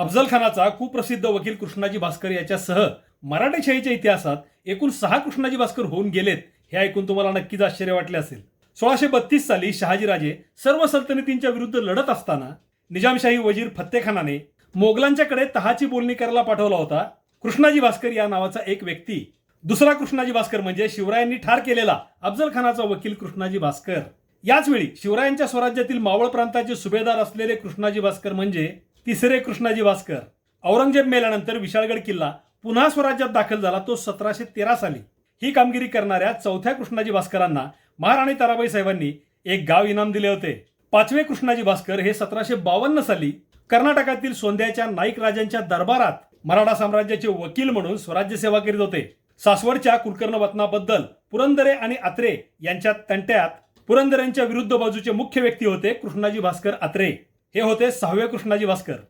अफजल खानाचा कुप्रसिद्ध वकील कृष्णाजी भास्कर याच्यासह मराठेशाहीच्या इतिहासात एकूण सहा कृष्णाजी भास्कर होऊन गेलेत हे ऐकून तुम्हाला नक्कीच आश्चर्य वाटले असेल. सोळाशे बत्तीस साली शहाजीराजे सर्व सल्तनतींच्या विरुद्ध लढत असताना निजामशाही वजीर फत्तेखानाने मोगलांच्याकडे तहाची बोलणी करायला पाठवला होता. कृष्णाजी भास्कर या नावाचा एक व्यक्ती. दुसरा कृष्णाजी भास्कर म्हणजे शिवरायांनी ठार केलेला अफजल खानाचा वकील कृष्णाजी भास्कर. याचवेळी शिवरायांच्या स्वराज्यातील मावळ प्रांताचे सुभेदार असलेले कृष्णाजी भास्कर म्हणजे तिसरे कृष्णाजी भास्कर. औरंगजेब मेल्यानंतर विशाळगड किल्ला पुन्हा स्वराज्यात दाखल झाला तो सतराशे तेरा साली. ही कामगिरी करणाऱ्या चौथ्या कृष्णाजी भास्करांना महाराणी ताराबाई साहेबांनी एक गाव इनाम दिले होते. पाचवे कृष्णाजी भास्कर हे सतराशे बावन्न साली कर्नाटकातील सोंद्याच्या नाईक राजांच्या दरबारात मराठा साम्राज्याचे वकील म्हणून स्वराज्य सेवा करीत होते. सासवडच्या कुलकर्ण वतनाबद्दल पुरंदरे आणि आत्रे यांच्या तंट्यात पुरंदरेंच्या विरुद्ध बाजूचे मुख्य व्यक्ती होते कृष्णाजी भास्कर आत्रे हे होते सहावे कृष्णाजी भास्कर.